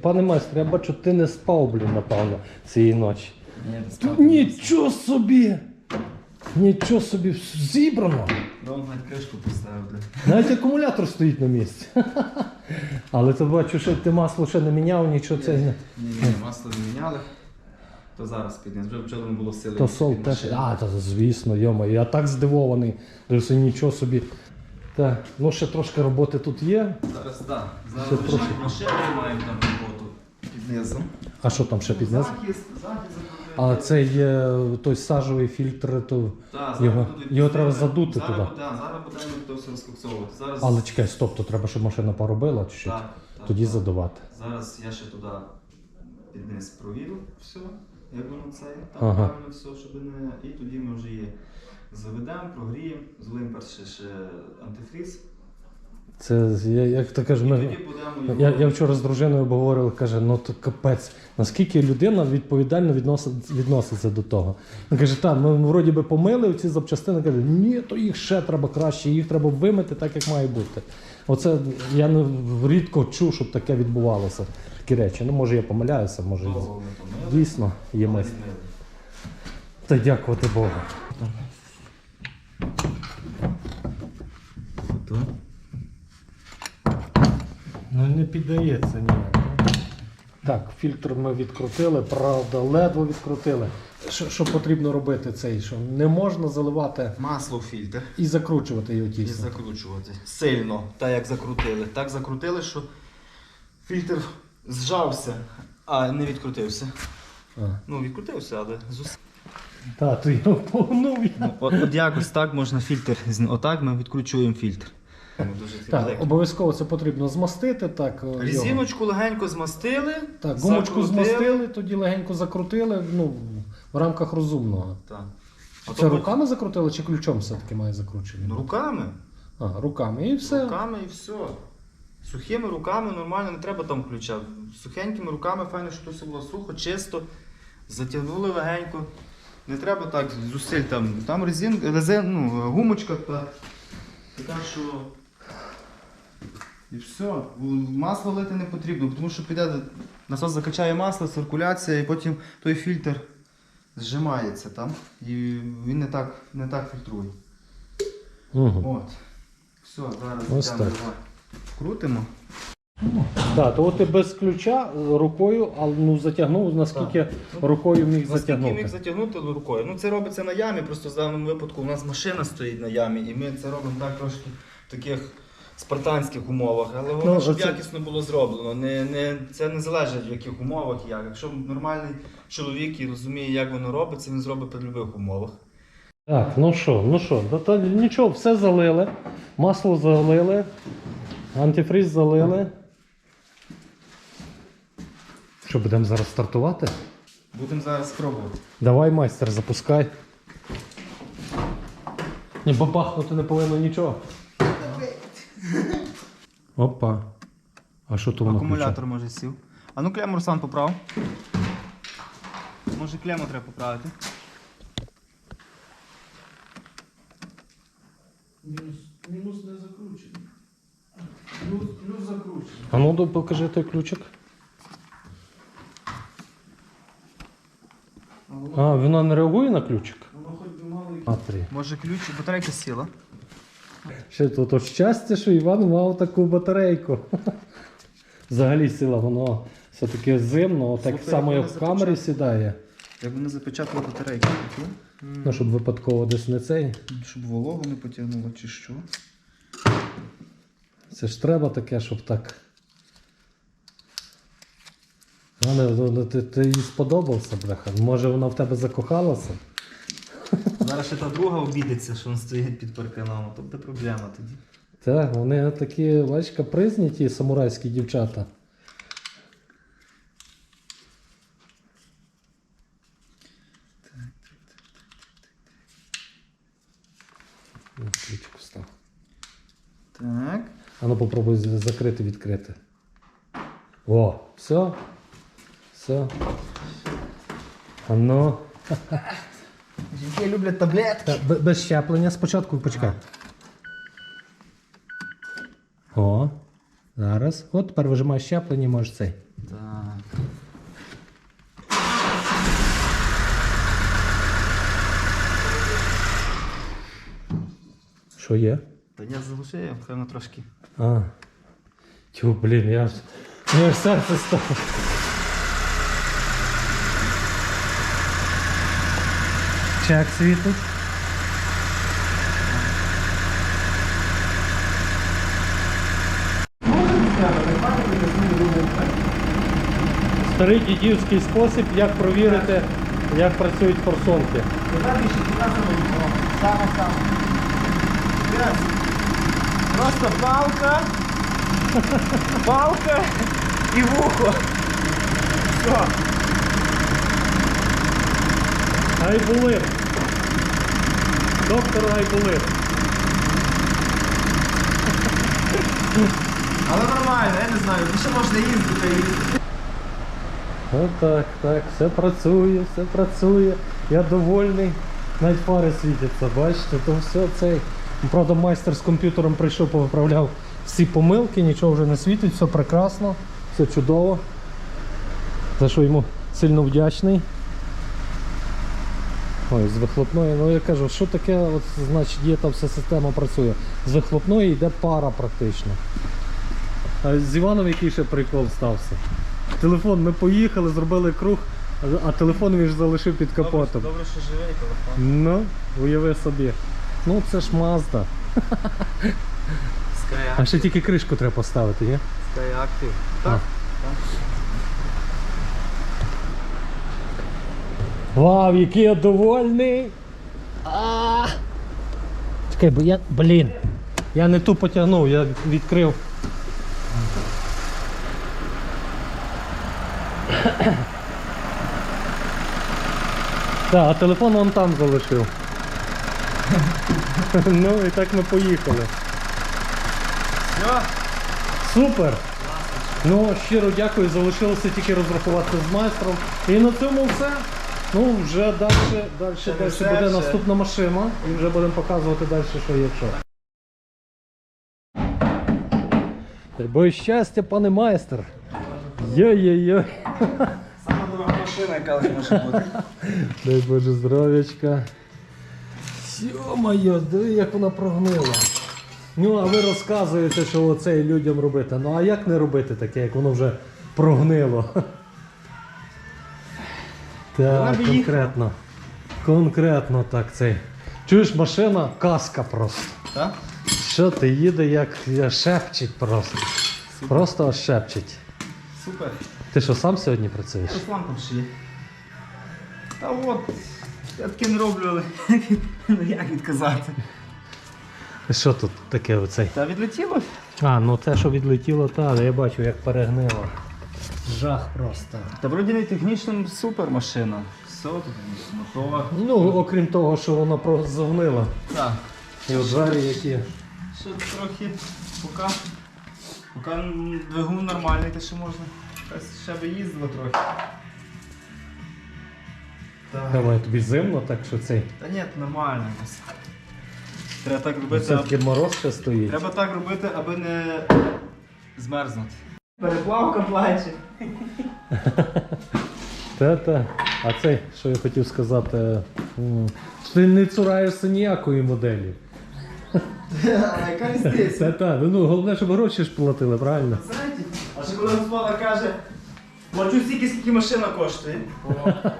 Пане майстре, я бачу, ти не спав, блін, напевно, цієї ночі. Ні, нічого собі! Нічого собі зібрано. Ром навіть кришку поставив. Навіть акумулятор стоїть на місці. Але то бачу, що ти масло ще не міняв, нічого це не. Ні, ні, масло не міняли. То зараз підняв. Вже вчора не було сили. То сол теж. машину. А, та звісно, йома, я так здивований. Дивлюся, нічого собі. Так, ну ще трошки роботи тут є. Зараз так. Зараз Ще лежить трохи. машину, маємо там роботу під низом. А що там ще під низом? Захист, захист. А це є той сажовий фільтр, то. Так, його- його треба задути зараз, туди. Так, зараз будемо то все розкоксовувати. Зараз, Але чекай, стоп, то треба, щоб машина поробила чи що? так, так, Тоді так. задувати. Зараз я ще туди під низ провірю все, як воно це, там Ага. правильно все, щоб не. І тоді ми вже її заведемо, прогріємо, злим перше ще антифріз. Це я, як то кажу, ми, будемо я, його- я вчора з дружиною обговорив, каже, ну то капець, наскільки людина відповідально відносить, відноситься до того. Він каже, так, ми вроді би помили ці запчастини, каже, ні, то їх ще треба краще, їх треба вимити так, як має бути. Оце я не рідко чув, щоб таке відбувалося. Такі речі. Ну, може, я помиляюся, може. Довго ми Дійсно, є але змили. Та дякувати Богу. Ото. Ну не піддається ніяк. Так, фільтр ми відкрутили, правда, ледве відкрутили. Що, що потрібно робити цей? Що не можна заливати Масло в фільтр і закручувати його і тісно. закручувати. Сильно, так як закрутили. Так закрутили, що фільтр зжався, а не відкрутився. А. Ну, відкрутився, але зус... Та, то я погнув. я. От, от якось так можна фільтр. зні- Отак ми відкручуємо фільтр. Так, обов'язково це потрібно змастити. Так, його. Резиночку легенько змастили. Так, гумочку закрутили. змастили, тоді легенько закрутили, ну, в рамках розумного. Так. А Це руками закрутили чи ключом все-таки має закручення? Ну, руками. А, руками. І все. Руками і все. Сухими руками нормально, не треба там ключа. Сухенькими руками файно, щоб все було сухо, чисто. Затягнули легенько. Не треба так зусиль там. Там резин, резин, ну, гумочка та, така, що. І все. Масло лити не потрібно, тому що піде насос закачає масло, циркуляція, і потім той фільтр зжимається там. І він не так, не так фільтрує. Угу. От. Все, зараз Ось так. Давай. Так, то от ти без ключа рукою, але ну, затягнув, наскільки рукою міг Наскільки затягнути. міг затягнути рукою. Ну це робиться на ямі, просто в даному випадку у нас машина стоїть на ямі, і ми це робимо так трошки в таких спартанських умовах. Але головне, Ну, щоб оце- якісно було зроблено. Не, не, це не залежить в яких умовах і як. Якщо нормальний чоловік і розуміє, як воно робиться, він зробить при будь-яких умовах. Так, ну що, ну що, та, та нічого, все залили, масло залили, антифриз залили. Що, будемо зараз стартувати? Будемо зараз спробувати. Давай, майстер, запускай. Ні, бабахнути не повинно нічого. Опа. А що то воно Акумулятор може сів. А ну клему Руслан поправ. Може клему треба поправити. Мінус, мінус не закручений. Плюс, плюс закручений. А ну покажи той ключик. А, вона не реагує на ключик? Воно хоч би мало. Може ключ, батарейка сіла. Ще то, то щастя, що Іван мав таку батарейку. Взагалі сила, воно все-таки зимно, так Слухай, само як в камері сідає. Як вони запечатали батарейку, таку, Ну, щоб випадково десь не цей. щоб вологу не потягнуло чи що. Це ж треба таке, щоб так. Вона, ну, ти, ти їй сподобався, бляха. Може вона в тебе закохалася? Зараз ще та друга обідеться, що він стоїть під парканом, то буде проблема тоді. Так, вони такі, бач, капризні, ті самурайські дівчата. Ключик встав. Так. А ну попробуй закрити, відкрити. О, все. Все. А ну. Жінки люблять таблетки. Так, б- без щеплення спочатку почекай. О. Зараз. От тепер вижимаєш щеплення і можеш цей. Так. Що є? Та я залишив, хай воно трошки. А. Тю, блін, я ж. Мені аж серце стало. Чек світить. Старий дідівський спосіб, як провірити, як працюють форсунки. Просто палка, палка і вухо. Все. Гайбулин. Доктор Гайбулин. Але нормально, я не знаю, ну ще можна їздити їздити. Отак, так, все працює, все працює. Я довольний. Навіть фари світяться, бачите, то все цей. Правда, майстер з комп'ютером прийшов, повиправляв всі помилки, нічого вже не світить, все прекрасно, все чудово. За що йому сильно вдячний. Ой, з вихлопної, ну я кажу, що таке, от, значить, є там вся система працює. З вихлопної йде пара практично. А з Іваном який ще прикол стався. Телефон, ми поїхали, зробили круг, а- телефон він ж залишив під капотом. Добре, що живий телефон. Ну, уяви собі. Ну це ж Mazda. А ще тільки кришку треба поставити, ні? Sky Active. А. Так. Вау, який я довольний! А! Чекай, бо я. Блін. Я не ту потягнув, я відкрив. Так, а телефон вон там залишив. ну і так ми поїхали. Все. Супер! Ну, щиро дякую, залишилося тільки розрахуватися з майстром. І на цьому все. Ну, вже далі, далі, Ще далі все, буде ще. наступна машина і вже будемо показувати далі, що є що. Боже щастя, пане майстер. Йой-йой-йой. Сама дорога машина, яка лише може бути. Дай Боже здоров'ячка. Йо-моє, диви, як вона прогнила. Ну, а ви розказуєте, що оце і людям робити. Ну а як не робити таке, як воно вже прогнило? Вона Так, б конкретно. Конкретно так цей. Чуєш, машина казка просто. Так? Що ти їде, як шепчить просто. Просто аж шепчить. Супер. Ти що сам сьогодні працюєш? Руслан там ще є. Та от, я таке не роблю, але ну як відказати. Що тут таке оцей? Та відлетіло? А, ну те, що відлетіло, та, я бачу, як перегнило. Жах просто. Та вроді не технічно супер машина. Все тут мотор. Ну, окрім того, що вона просто загнила. Так. І от двері які. Ще трохи поки, поки двигун нормальний, то ще можна. Якось Ще би їздило трохи. Так. Давай тобі зимно, так що цей. Та ні, нормально. якось. Треба так робити, Все-таки мороз ще стоїть. Треба так робити, аби не змерзнути. Переплавка плаче. Та-та. А цей, що я хотів сказати, м, що ти не цураєшся ніякої моделі. А яка різниця? Та-та, ну головне, щоб гроші ж платили, правильно? Знаєте, а ще коли господар каже, плачу стільки, скільки машина коштує. О,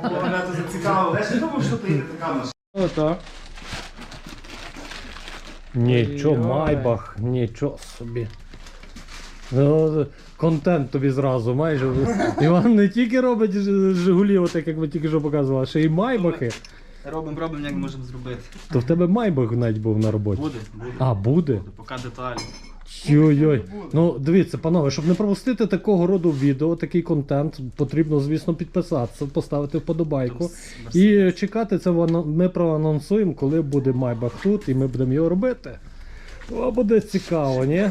о, мене це зацікавило. Я ще думав, що приїде така машина. Отак. Нічого, Ой-ой. майбах, нічого собі. Ну, контент тобі зразу майже. Іван не тільки робить Жигулі, отак, як ми тільки що показували, а ще й майбахи. Робимо, робимо, як можемо зробити. То в тебе майбах навіть був на роботі. Буде, буде. А, буде? Поки деталі. Йой-йой. Ну, дивіться, панове, щоб не пропустити такого роду відео, такий контент, потрібно, звісно, підписатися, поставити вподобайку. І чекати це ми проанонсуємо, коли буде майбах тут, і ми будемо його робити. О, буде цікаво, ні?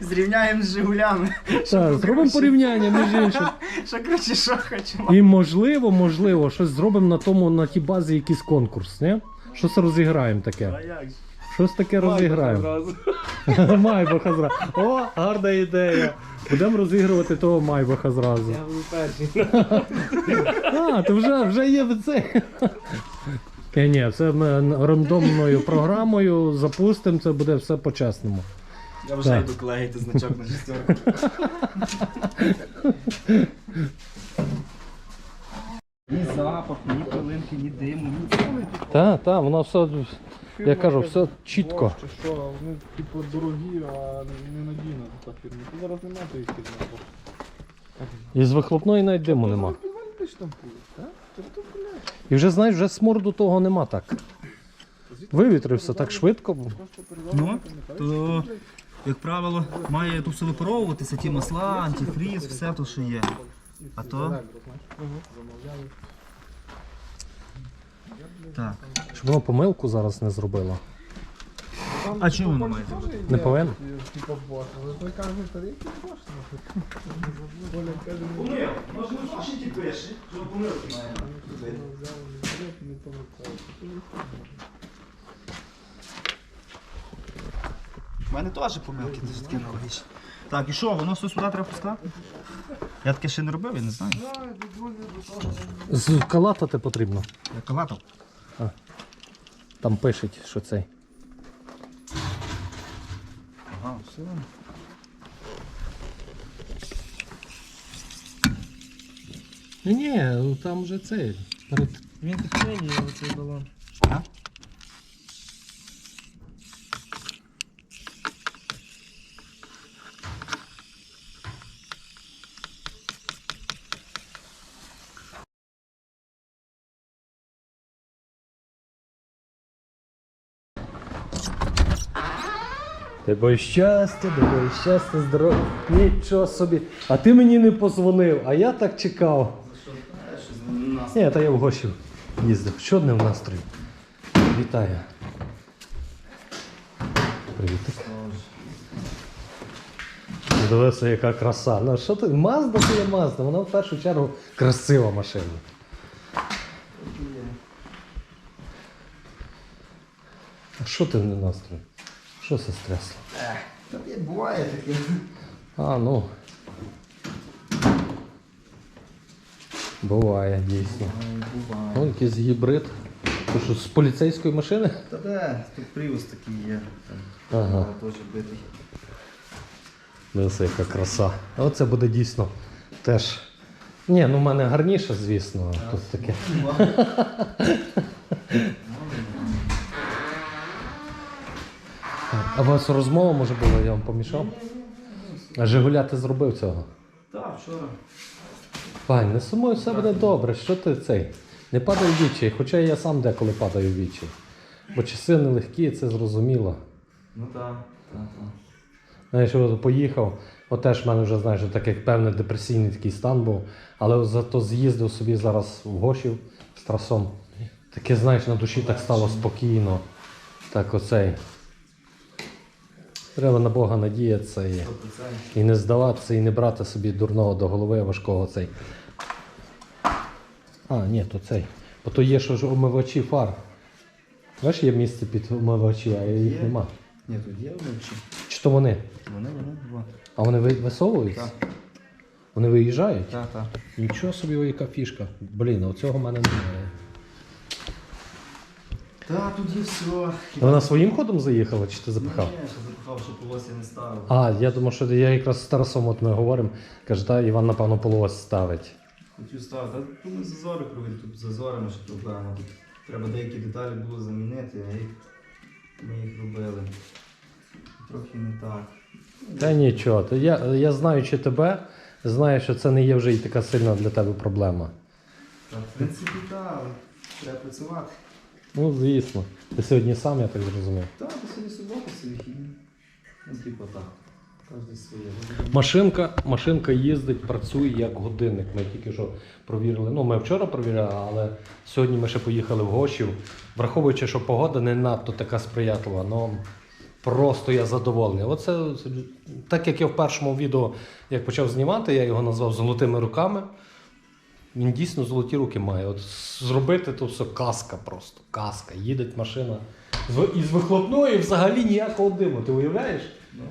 Зрівняємо з Жигулями. Так, зробимо порівняння між іншим. Що коротше, що хочемо. І можливо, можливо, щось зробимо на тому, на тій базі якийсь конкурс, ні? Щось розіграємо таке. А як же? Щось таке розіграємо. Майбаха зразу. О, гарна ідея. Будемо розігрувати того Майбаха зразу. Я буду перший. А, то вже, вже є це. Ні, ні, це ми рандомною програмою запустимо, це буде все по-чесному. Я вже Так. йду клеїти значок на шестерку. Ні запах, ні пилинки, ні диму, ні Так, так, воно все, я кажу, все чітко. Чи що, вони типу дорогі, а не надійна така фірма. Тут зараз немає тої фірми. І з вихлопної навіть диму нема. Ти ж там так? І вже знаєш, вже сморду того нема так. Вивітрився так швидко. Ну, то- Як правило, має тут все випаровуватися, ті масла, антифріз, все то, що є. А то? Так. Щоб воно помилку зараз не зробило. А чому воно має бути? Не каже, ну, може не ваші ті пише, що помилки має. взяли, взяли, не пам'ятаю. У мене теж помилки дуже такі аналогічні. Так, і що, воно все сюди треба пускати? Я таке ще не робив, я не знаю. Скалатати потрібно. Я калатав. Там пишуть, що цей. Ага, все. Ні, ні, ну там вже цей. Перед... Він підклеює оцей балон. А? Тебе щастя, тебе щастя, здоров'я. Нічого собі. А ти мені не позвонив, а я так чекав. Ні, та я в гощі їздив. Що не в настрої? Вітаю. Привітик. Дивися, яка краса. Ну що ти? Мазда то є Мазда, вона в першу чергу красива машина. А що ти не настрій? Що це стрясло? Та є, буває таке. А, ну. Буває, дійсно. Буває. Вон якийсь гібрид. То що, з поліцейської машини? Та де, тут привоз такий є. Там Ага. теж битий. Дивися, яка краса. А Оце буде дійсно теж. Ні, ну в мене гарніше, звісно. Тут таке. А у вас розмова може була, я вам помішав? А Жигуля ти зробив цього? Так, вчора. Пань, не сумуй, все буде добре. Що ти цей? Не падай в вічі, хоча я сам деколи падаю в вічі. Бо часи нелегкі, це зрозуміло. Ну так, так, так. Знаєш, от поїхав, от теж в мене вже знаєш, так як певний депресійний такий стан був, але зато з'їздив собі зараз в Гошів з трасом. Таке, знаєш, на душі так стало спокійно. Так оцей. Треба на Бога надіятися і, і не здаватися, і не брати собі дурного до голови важкого цей. А, ні, то цей. Бо то є, що ж омивачі фар. Бачиш, є місце під омивачі, а їх Є. нема. Ні, тут є вночі. Чи то вони? Вони, вони, два. А вони ви- висовуються? Так. Вони виїжджають? Так, так. Нічого собі, яка фішка. Блін, оцього в мене немає. Так, тут є все. Вона своїм ходом заїхала, чи ти запихав? Ні, що запихав, що полосся не ставив. А, я думав, що я якраз з Тарасом от ми говоримо. Каже, та Іван, напевно, полос ставить. Хотів ставити, а тут ми зазори провели, тут зазорами ще проблема. Тут треба деякі деталі було замінити, а їх ми їх робили. Трохи не так. Та нічого, то я, я знаючи тебе, знаю, що це не є вже і така сильна для тебе проблема. Так, в принципі, так, треба працювати. Ну, звісно. Ти сьогодні сам, я так зрозумів. Так, то сьогодні субота, вихідні. Ну, типу так. Кожен своє. Машинка, машинка їздить, працює як годинник. Ми тільки що провірили. Ну, ми вчора провіряли, але сьогодні ми ще поїхали в Гошів. Враховуючи, що погода не надто така сприятлива, ну просто я задоволений. Оце так як я в першому відео, як почав знімати, я його назвав золотими руками. Він дійсно золоті руки має. От зробити то все казка просто. Казка. Їде машина З- І вихлопної взагалі ніякого диму. Ти уявляєш? Ну,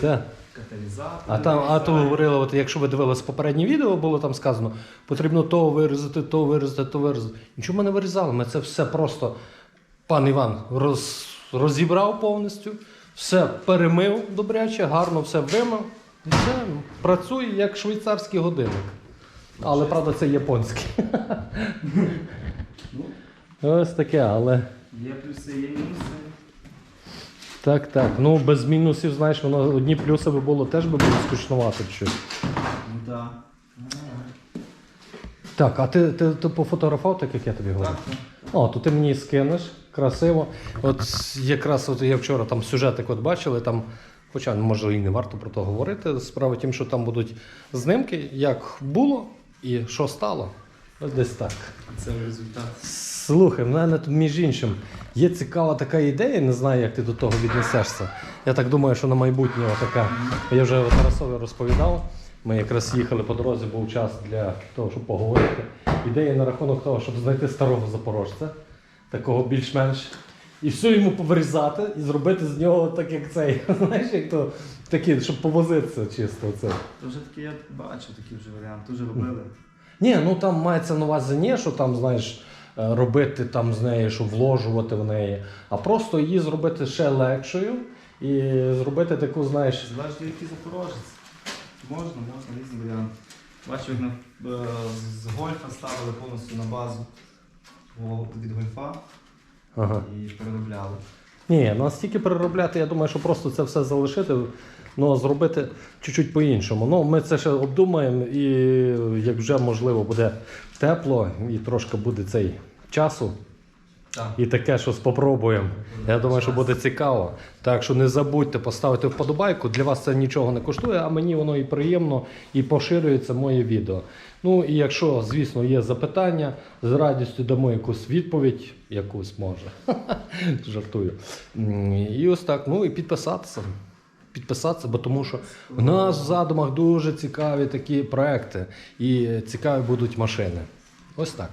Так. каталізатор. А там, а то говорили, от якщо ви дивились попереднє відео, було там сказано, потрібно то вирізати, то вирізати, то вирізати. Нічого ми не вирізали. Ми це все просто пан Іван роз, розібрав повністю, все перемив добряче, гарно все вимив. І все, працює як швейцарський годинник. Але правда це японський. Ось таке, але. Є плюси, є мінуси. Так, так. Ну без мінусів, знаєш, воно одні плюси би було теж би було скучнувати щось. Ну так. Так, а ти, ти, ти пофотографував, так як я тобі говорив? Так, О, то ти мені скинеш красиво. От якраз от я вчора там сюжетик от бачили, там, хоча може і не варто про то говорити. Справа в тім, що там будуть знимки, як було і що стало. Ось десь так. це результат. Слухай, в мене тут між іншим є цікава така ідея, не знаю, як ти до того віднесешся. Я так думаю, що на майбутнє така. Я вже Тарасові розповідав. Ми якраз їхали по дорозі, був час для того, щоб поговорити. Ідея на рахунок того, щоб знайти старого запорожця, такого більш-менш, і все йому повирізати і зробити з нього так, як цей. Знаєш, як то такі, щоб повозитися чисто. Це. То вже такі я бачив такий вже варіант, дуже робили. Ні, ну там мається на увазі не, що там, знаєш, е, робити там з неї, щоб вложувати в неї, а просто її зробити ще легшою і зробити таку, знаєш. Залежить, який запорожець. Можна, можна, різні варіанти. Бачив, як на, е, з гольфа ставили повністю на базу від гольфа Ага. і переробляли. Ні, настільки переробляти, я думаю, що просто це все залишити, ну зробити чуть-чуть по-іншому. Ну, ми це ще обдумаємо, і як вже можливо буде тепло і трошки буде цей часу. І таке щось спробуємо. Я думаю, що буде цікаво. Так що не забудьте поставити вподобайку. Для вас це нічого не коштує, а мені воно і приємно, і поширюється моє відео. Ну і якщо, звісно, є запитання, з радістю дамо якусь відповідь, якусь може. Жартую. І ось так. Ну і підписатися. Підписатися, бо тому що в нас в задумах дуже цікаві такі проекти і цікаві будуть машини. Ось так.